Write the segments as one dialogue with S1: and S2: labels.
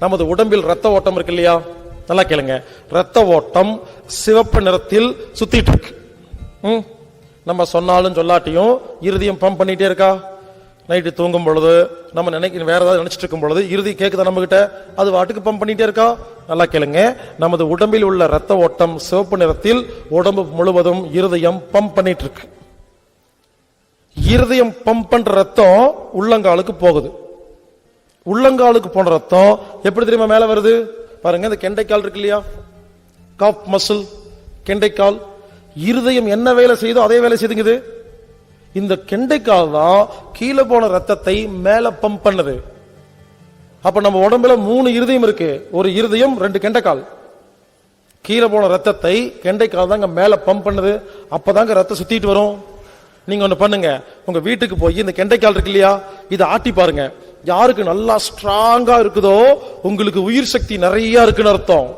S1: நமது உடம்பில் ரத்த ஓட்டம் இருக்கு இல்லையா? நல்லா கேளுங்க. ரத்த ஓட்டம் சிவப்பு நிறத்தில் சுத்திட்டு இருக்கு. ம்? நம்ம சொன்னாலும் சொல்லாட்டியும் இருதயம் பம்ப் பண்ணிட்டே இருக்கா? நைட்டு தூங்கும் பொழுது நம்ம நினைக்க வேற ஏதாவது நினைச்சிட்டு இருக்கும் பொழுது இறுதி கேக்குதா நம்ம கிட்ட அது வாட்டுக்கு பம்ப் பண்ணிட்டே இருக்கா? நல்லா கேளுங்க. நமது உடம்பில் உள்ள ரத்த ஓட்டம் சிவப்பு நிறத்தில் உடம்பு முழுவதும் இருதயம் பம்ப் பண்ணிட்டு இருக்கு. இருதயம் பம்ப் பண்ற ரத்தம் உள்ளங்காலுக்கு போகுது. உள்ளங்காலுக்கு போன ரத்தம். எப்படி தெரியுமா மேலே வருது? பாருங்க இந்த கெண்டைக்கால் இருக்கு இல்லையா? காப் மசில் கெண்டைக்கால். இருதயம் என்ன வேலை செய்தோ அதே வேலை செய்துங்குது. இந்த கெண்டைக்கால் தான் கீழே போன ரத்தத்தை மேல பம்ப் பண்ணுது. அப்ப நம்ம உடம்புல மூணு இருதயம் இருக்கு. ஒரு இருதயம் ரெண்டு கெண்டைக்கால். கீழே போன ரத்தத்தை கெண்டைக்கால் தாங்க மேல பம்ப் பண்ணுது. அப்பதாங்க ரத்தம் சுத்திட்டு வரும். நீங்க ஒண்ணு பண்ணுங்க. உங்க வீட்டுக்கு போய் இந்த கெண்டைக்கால் இருக்கு இல்லையா? இதை ஆட்டி பாருங்க. யாருக்கு நல்லா ஸ்ட்ராங்கா இருக்குதோ உங்களுக்கு உயிர் சக்தி நிறைய இருக்குன்னு அர்த்தம்.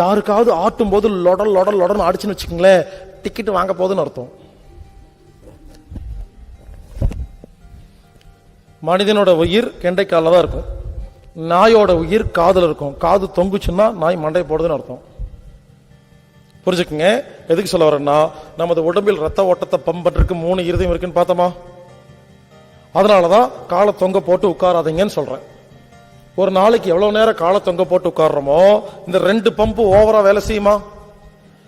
S1: யாருக்காவது ஆட்டும் போது லொடல் லொடல் லொடல் அடிச்சுன்னு வச்சுக்கோங்களேன் டிக்கெட் வாங்க போதுன்னு அர்த்தம். மனிதனோட உயிர் கெண்டைக்கால தான் இருக்கும். நாயோட உயிர் காதில் இருக்கும். காது தொங்குச்சுன்னா நாய் மண்டை போடுதுன்னு அர்த்தம். புரிஞ்சுக்குங்க? எதுக்கு சொல்ல வரேன்னா நமது உடம்பில் ரத்த ஓட்டத்தை பம்பற்றுக்கு மூணு இருதயம் இருக்குன்னு பார்த்தோமா? அதனாலதான் காலை தொங்க போட்டு உட்காராதீங்கன்னு சொல்கிறேன் ஒரு நாளைக்கு எவ்வளோ நேரம் காலை தொங்க போட்டு உட்காடுறோமோ இந்த ரெண்டு பம்பு ஓவரா வேலை செய்யுமா?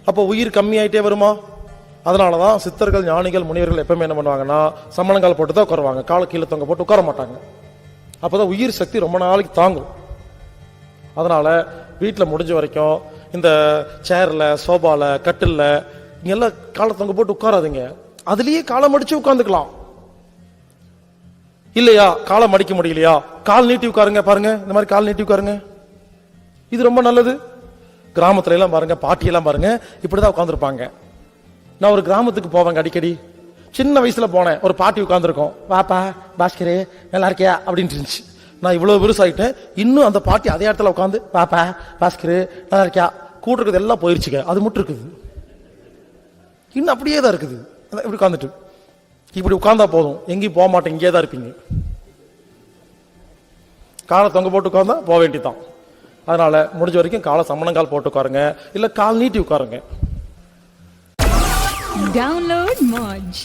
S1: அப்போ உயிர் கம்மியாயிட்டே வருமா? அதனால தான் சித்தர்கள் ஞானிகள் முனிவர்கள் எப்பவுமே என்ன பண்ணுவாங்கன்னா சம்மணங்கால் போட்டு தான் உட்காருவாங்க. காலை கீழே தொங்க போட்டு உட்கார மாட்டாங்க. அப்போ தான் உயிர் சக்தி ரொம்ப நாளைக்கு தாங்கும். அதனால வீட்டில் முடிஞ்ச வரைக்கும் இந்த சேரில் சோபாவில் கட்டில்ல இங்கெல்லாம் காலை தொங்க போட்டு உட்காராதீங்க. அதுலேயே காலை அடித்து உட்காந்துக்கலாம். இல்லையா? காலை மடிக்க முடியலையா? கால் நீட்டி உட்காருங்க பாருங்க. இந்த மாதிரி கால் நீட்டி உட்காருங்க. இது ரொம்ப நல்லது. கிராமத்துல எல்லாம் பாருங்க பாட்டி எல்லாம் பாருங்க இப்படிதான் உட்காந்துருப்பாங்க நான் ஒரு கிராமத்துக்கு போவேங்க அடிக்கடி. சின்ன வயசுல போனேன். ஒரு பாட்டி உட்காந்துருக்கோம் வாப்பா பாஸ்கரே நல்லா இருக்கியா? அப்படின்ட்டு இருந்துச்சு. நான் இவ்வளவு பெருசாகிட்டேன் இன்னும் அந்த பாட்டி அதே இடத்துல உட்காந்து பாப்பா பாஸ்கரு நல்லா இருக்கியா? இருக்கிறது எல்லாம் போயிருச்சுங்க. அது மட்டும் இருக்குது. இன்னும் அப்படியே தான் இருக்குது. அதான் இப்படி உட்காந்துட்டு இப்படி உட்காந்தா போதும். எங்கேயும் போக மாட்டேன் இங்கே தான் இருப்பீங்க. காலை தொங்க போட்டு உட்காந்தா போக வேண்டிதான் அதனால முடிஞ்ச வரைக்கும் காலை சம்மணங்கால் போட்டு உட்காருங்க. இல்ல கால் நீட்டி உட்காருங்க.
S2: டவுன்லோட் மாஜ்